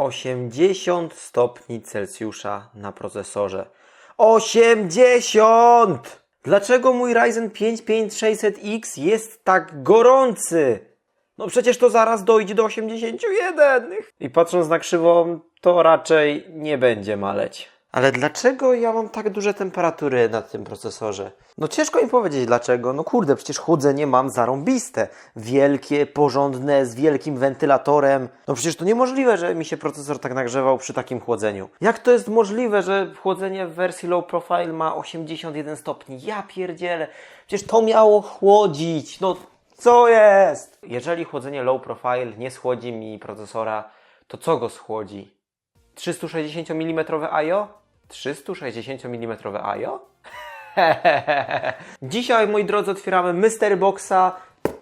80 stopni Celsjusza na procesorze. 80! Dlaczego mój Ryzen 5 5600X jest tak gorący? No przecież to zaraz dojdzie do 81. I patrząc na krzywą, to raczej nie będzie maleć. Ale dlaczego ja mam tak duże temperatury na tym procesorze? No ciężko mi powiedzieć dlaczego. No kurde, przecież chłodzenie mam zarąbiste. Wielkie, porządne, z wielkim wentylatorem. No przecież to niemożliwe, że mi się procesor tak nagrzewał przy takim chłodzeniu. Jak to jest możliwe, że chłodzenie w wersji low profile ma 81 stopni? Ja pierdzielę. Przecież to miało chłodzić. No co jest? Jeżeli chłodzenie low profile nie schłodzi mi procesora, to co go schłodzi? 360 mm IO? 360 mm IO? Dzisiaj, moi drodzy, otwieramy Mystery Boxa,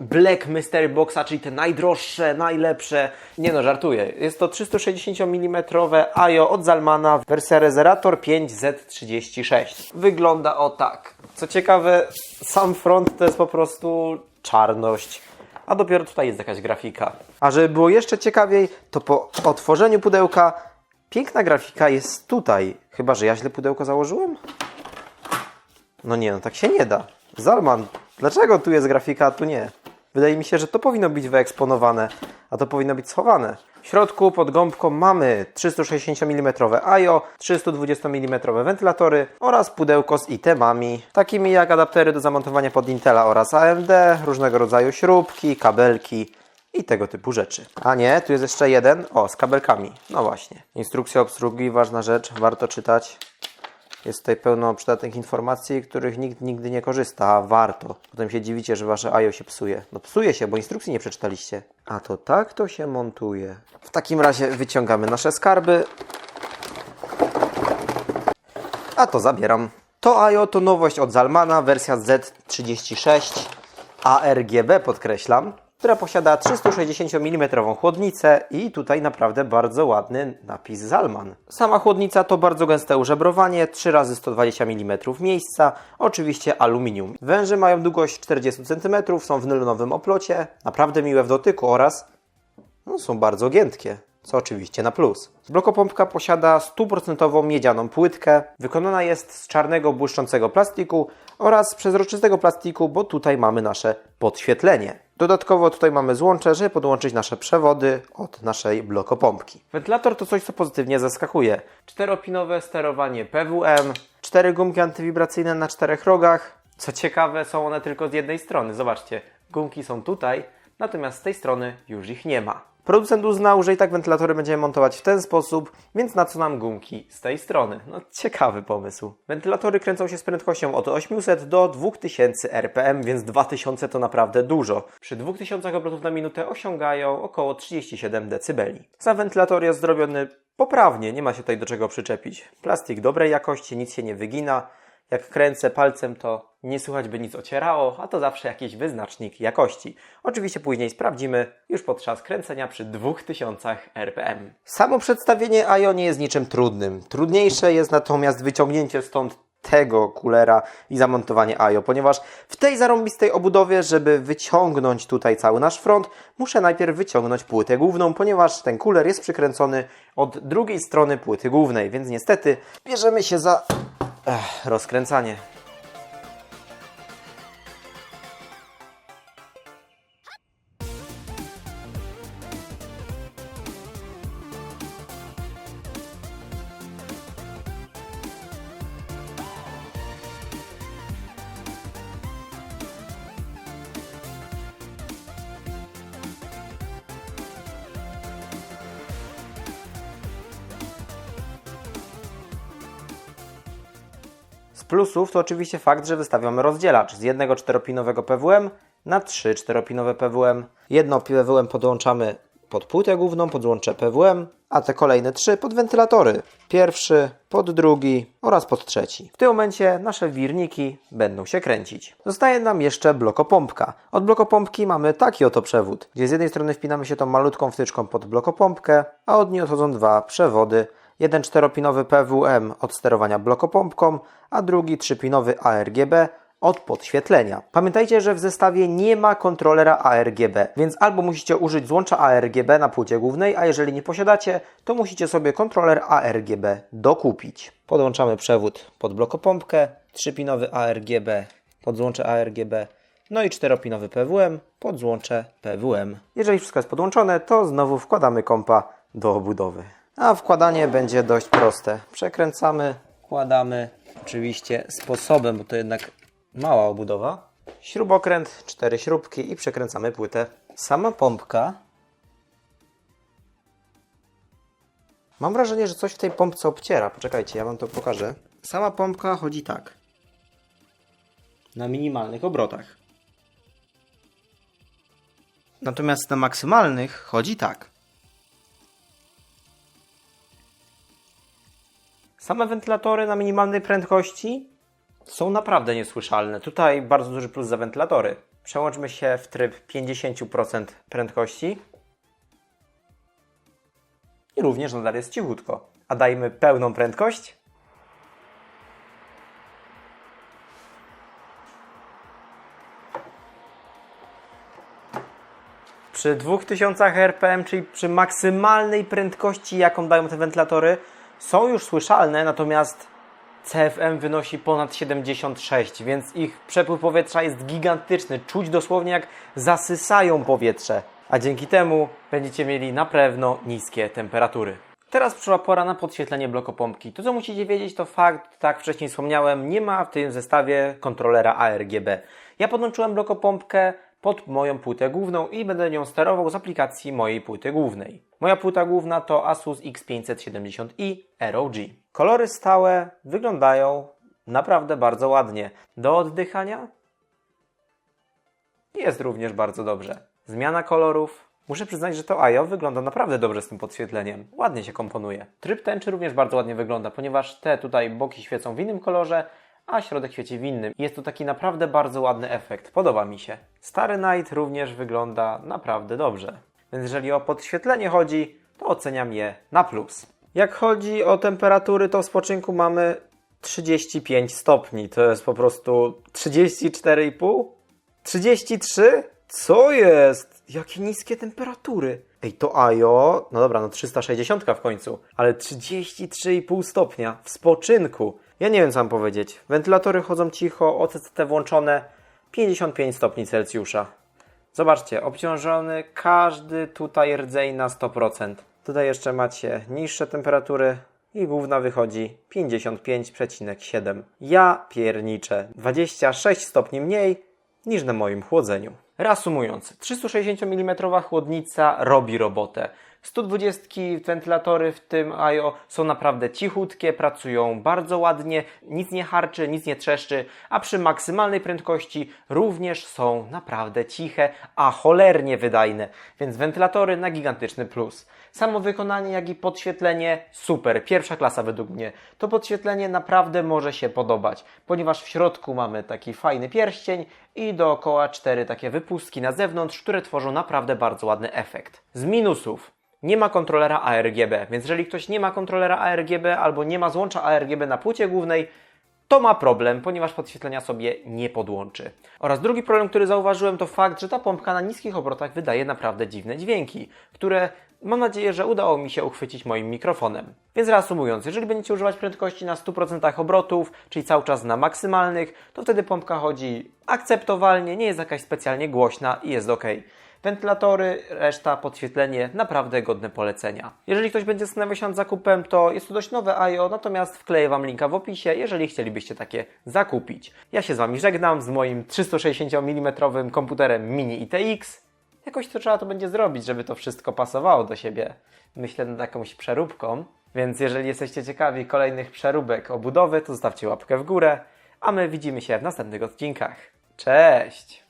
Black Mystery Boxa, czyli te najdroższe, najlepsze. Nie no, żartuję. Jest to 360 mm IO od Zalmana, wersja Reserator 5Z36. Wygląda o tak. Co ciekawe, sam front to jest po prostu czarność. A dopiero tutaj jest jakaś grafika. A żeby było jeszcze ciekawiej, to po otworzeniu pudełka piękna grafika jest tutaj. Chyba, że ja źle pudełko założyłem? No nie, no tak się nie da. Zalman, dlaczego tu jest grafika, a tu nie? Wydaje mi się, że to powinno być wyeksponowane, a to powinno być schowane. W środku pod gąbką mamy 360 mm IO, 320 mm wentylatory oraz pudełko z itemami, takimi jak adaptery do zamontowania pod Intela oraz AMD, różnego rodzaju śrubki, kabelki i tego typu rzeczy. A nie, tu jest jeszcze jeden, o, z kabelkami. No właśnie. Instrukcja obsługi, ważna rzecz, warto czytać. Jest tutaj pełno przydatnych informacji, których nikt nigdy nie korzysta, a warto. Potem się dziwicie, że wasze IO się psuje. No psuje się, bo instrukcji nie przeczytaliście. A to tak to się montuje. W takim razie wyciągamy nasze skarby. A to zabieram. To IO to nowość od Zalmana, wersja Z36 ARGB podkreślam, która posiada 360 mm chłodnicę i tutaj naprawdę bardzo ładny napis Zalman. Sama chłodnica to bardzo gęste użebrowanie, 3 razy 120 mm miejsca, oczywiście aluminium. Węże mają długość 40 cm, są w nylonowym oplocie, naprawdę miłe w dotyku oraz no, są bardzo giętkie co oczywiście na plus. Blokopompka posiada stuprocentową miedzianą płytkę, wykonana jest z czarnego błyszczącego plastiku oraz przezroczystego plastiku, bo tutaj mamy nasze podświetlenie. Dodatkowo tutaj mamy złącze, żeby podłączyć nasze przewody od naszej blokopompki. Wentylator to coś, co pozytywnie zaskakuje. Czteropinowe sterowanie PWM, cztery gumki antywibracyjne na czterech rogach. Co ciekawe, są one tylko z jednej strony. Zobaczcie, gumki są tutaj, natomiast z tej strony już ich nie ma. Producent uznał, że i tak wentylatory będziemy montować w ten sposób, więc na co nam gumki z tej strony? No ciekawy pomysł. Wentylatory kręcą się z prędkością od 800 do 2000 RPM, więc 2000 to naprawdę dużo. Przy 2000 obrotów na minutę osiągają około 37 dB. Sam wentylator jest zrobiony poprawnie, nie ma się tutaj do czego przyczepić. Plastik dobrej jakości, nic się nie wygina. Jak kręcę palcem, to nie słychać by nic ocierało, a to zawsze jakiś wyznacznik jakości. Oczywiście później sprawdzimy już podczas kręcenia przy 2000 RPM. Samo przedstawienie IO nie jest niczym trudnym. Trudniejsze jest natomiast wyciągnięcie stąd tego kulera i zamontowanie IO, ponieważ w tej zarąbistej obudowie, żeby wyciągnąć tutaj cały nasz front, muszę najpierw wyciągnąć płytę główną, ponieważ ten kuler jest przykręcony od drugiej strony płyty głównej, więc niestety bierzemy się za Ech, rozkręcanie. Plusów to oczywiście fakt, że wystawiamy rozdzielacz z jednego czteropinowego PWM na trzy czteropinowe PWM. Jedno PWM podłączamy pod płytę główną, pod złącze PWM, a te kolejne trzy pod wentylatory. Pierwszy, pod drugi oraz pod trzeci. W tym momencie nasze wirniki będą się kręcić. Zostaje nam jeszcze blokopompka. Od blokopompki mamy taki oto przewód, gdzie z jednej strony wpinamy się tą malutką wtyczką pod blokopompkę, a od niej odchodzą dwa przewody jeden czteropinowy PWM od sterowania blokopompką, a drugi trzypinowy ARGB od podświetlenia. Pamiętajcie, że w zestawie nie ma kontrolera ARGB, więc albo musicie użyć złącza ARGB na płycie głównej, a jeżeli nie posiadacie, to musicie sobie kontroler ARGB dokupić. Podłączamy przewód pod blokopompkę, 3-pinowy ARGB pod złącze ARGB, no i 4-pinowy PWM pod złącze PWM. Jeżeli wszystko jest podłączone, to znowu wkładamy kompa do obudowy. A wkładanie będzie dość proste. Przekręcamy, wkładamy oczywiście sposobem, bo to jednak mała obudowa. Śrubokręt, cztery śrubki i przekręcamy płytę. Sama pompka. Mam wrażenie, że coś w tej pompce obciera. Poczekajcie, ja wam to pokażę. Sama pompka chodzi tak. Na minimalnych obrotach. Natomiast na maksymalnych chodzi tak. Same wentylatory na minimalnej prędkości są naprawdę niesłyszalne. Tutaj bardzo duży plus za wentylatory. Przełączmy się w tryb 50% prędkości. I również nadal jest cichutko. A dajmy pełną prędkość. Przy 2000 RPM, czyli przy maksymalnej prędkości, jaką dają te wentylatory, są już słyszalne, natomiast CFM wynosi ponad 76, więc ich przepływ powietrza jest gigantyczny. Czuć dosłownie jak zasysają powietrze, a dzięki temu będziecie mieli na pewno niskie temperatury. Teraz przyszła pora na podświetlenie blokopompki. To co musicie wiedzieć to fakt, tak wcześniej wspomniałem, nie ma w tym zestawie kontrolera ARGB. Ja podłączyłem blokopompkę pod moją płytę główną i będę nią sterował z aplikacji mojej płyty głównej. Moja płyta główna to Asus X570i ROG. Kolory stałe wyglądają naprawdę bardzo ładnie. Do oddychania jest również bardzo dobrze. Zmiana kolorów. Muszę przyznać, że to AIO wygląda naprawdę dobrze z tym podświetleniem. Ładnie się komponuje. Tryb tęczy również bardzo ładnie wygląda, ponieważ te tutaj boki świecą w innym kolorze, a środek świeci w innym. Jest to taki naprawdę bardzo ładny efekt. Podoba mi się. Stary Night również wygląda naprawdę dobrze. Więc jeżeli o podświetlenie chodzi, to oceniam je na plus. Jak chodzi o temperatury, to w spoczynku mamy 35 stopni. To jest po prostu 34,5? 33? Co jest? Jakie niskie temperatury. Ej, to AJO, no dobra, no 360 w końcu, ale 33,5 stopnia w spoczynku. Ja nie wiem, co mam powiedzieć. Wentylatory chodzą cicho, OCCT włączone, 55 stopni Celsjusza. Zobaczcie, obciążony każdy tutaj rdzeń na 100%. Tutaj jeszcze macie niższe temperatury i główna wychodzi 55,7. Ja pierniczę 26 stopni mniej niż na moim chłodzeniu. Reasumując, 360 mm chłodnica robi robotę. 120 wentylatory w tym IO są naprawdę cichutkie, pracują bardzo ładnie, nic nie harczy, nic nie trzeszczy, a przy maksymalnej prędkości również są naprawdę ciche, a cholernie wydajne, więc wentylatory na gigantyczny plus. Samo wykonanie, jak i podświetlenie super, pierwsza klasa według mnie. To podświetlenie naprawdę może się podobać, ponieważ w środku mamy taki fajny pierścień i dookoła cztery takie wypustki na zewnątrz, które tworzą naprawdę bardzo ładny efekt. Z minusów nie ma kontrolera ARGB, więc jeżeli ktoś nie ma kontrolera ARGB albo nie ma złącza ARGB na płycie głównej, to ma problem, ponieważ podświetlenia sobie nie podłączy. Oraz drugi problem, który zauważyłem, to fakt, że ta pompka na niskich obrotach wydaje naprawdę dziwne dźwięki, które mam nadzieję, że udało mi się uchwycić moim mikrofonem. Więc reasumując, jeżeli będziecie używać prędkości na 100% obrotów, czyli cały czas na maksymalnych, to wtedy pompka chodzi akceptowalnie, nie jest jakaś specjalnie głośna i jest ok. Wentylatory, reszta, podświetlenie, naprawdę godne polecenia. Jeżeli ktoś będzie zastanawiał się nad zakupem, to jest to dość nowe IO, natomiast wkleję Wam linka w opisie, jeżeli chcielibyście takie zakupić. Ja się z Wami żegnam z moim 360 mm komputerem Mini ITX. Jakoś to trzeba to będzie zrobić, żeby to wszystko pasowało do siebie. Myślę nad jakąś przeróbką. Więc jeżeli jesteście ciekawi kolejnych przeróbek obudowy, to zostawcie łapkę w górę, a my widzimy się w następnych odcinkach. Cześć!